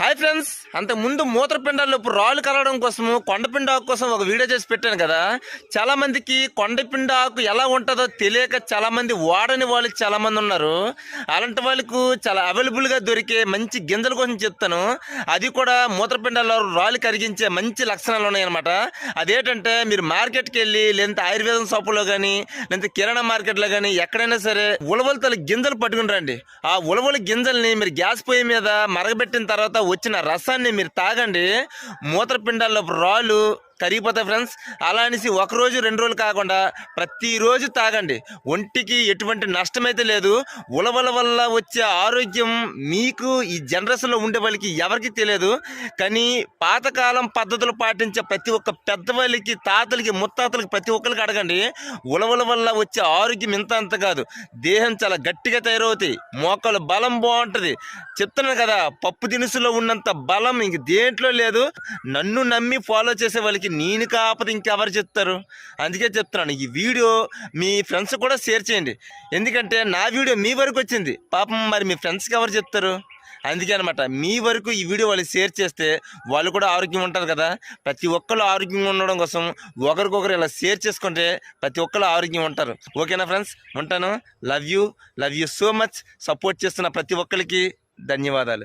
Hi friends అంతకు ముందు రాళ్ళు కలవడం కోసము కొండపిండ ఆకు కోసం ఒక వీడియో చేసి పెట్టాను కదా. చాలామందికి కొండపిండ ఆకు ఎలా ఉంటుందో తెలియక చాలామంది వాడని వాళ్ళు చాలామంది ఉన్నారు. అలాంటి వాళ్ళకు చాలా అవైలబుల్గా దొరికే మంచి గింజల కోసం చెప్తాను. అది కూడా మూత్రపిండాల్లో రాళ్ళు కరిగించే మంచి లక్షణాలు ఉన్నాయన్నమాట. అదేంటంటే మీరు మార్కెట్కి వెళ్ళి లేదంటే ఆయుర్వేదం షాపులో కానీ లేదంటే కిరాణా మార్కెట్లో కానీ ఎక్కడైనా సరే ఉలవలు తల గింజలు పట్టుకుని రండి. ఆ ఉలవల గింజల్ని మీరు గ్యాస్ పొయ్యి మీద మరగబెట్టిన తర్వాత వచ్చిన రసాన్ని మీరు తాగండి. మూత్రపిండాల్లో రాళ్ళు కరిగిపోతాయి ఫ్రెండ్స్. అలా అనేసి ఒకరోజు రెండు రోజులు కాకుండా ప్రతిరోజు తాగండి. ఒంటికి ఎటువంటి నష్టమైతే లేదు. ఉలవల వల్ల వచ్చే ఆరోగ్యం మీకు ఈ జనరేషన్లో ఉండే వాళ్ళకి ఎవరికి తెలియదు. కానీ పాతకాలం పద్ధతులు పాటించే ప్రతి ఒక్క పెద్దవాళ్ళకి తాతలకి ముత్తాతలకి ప్రతి ఒక్కరికి అడగండి. ఉలవల వల్ల వచ్చే ఆరోగ్యం ఇంత అంత కాదు. దేహం చాలా గట్టిగా తయారవుతాయి. మోకాలు బలం బాగుంటుంది. చెప్తున్నాను కదా పప్పు దినుసులో ఉన్నంత బలం ఇంక దేంట్లో లేదు. నన్ను నమ్మి ఫాలో చేసే వాళ్ళకి వాళ్ళకి నేను కాకపోతే ఇంకెవరు చెప్తారు? అందుకే చెప్తున్నాను. ఈ వీడియో మీ ఫ్రెండ్స్ కూడా షేర్ చేయండి. ఎందుకంటే నా వీడియో మీ వరకు వచ్చింది. పాపం మరి మీ ఫ్రెండ్స్కి ఎవరు చెప్తారు? అందుకే అనమాట మీ వరకు ఈ వీడియో వాళ్ళు షేర్ చేస్తే వాళ్ళు కూడా ఆరోగ్యం ఉంటారు కదా. ప్రతి ఒక్కరు ఆరోగ్యంగా ఉండడం కోసం ఒకరికొకరు ఇలా షేర్ చేసుకుంటే ప్రతి ఒక్కరు ఆరోగ్యం ఉంటారు. ఓకేనా ఫ్రెండ్స్? ఉంటాను. Love you. Love you so much. Support చేస్తున్న ప్రతి ఒక్కరికి ధన్యవాదాలు.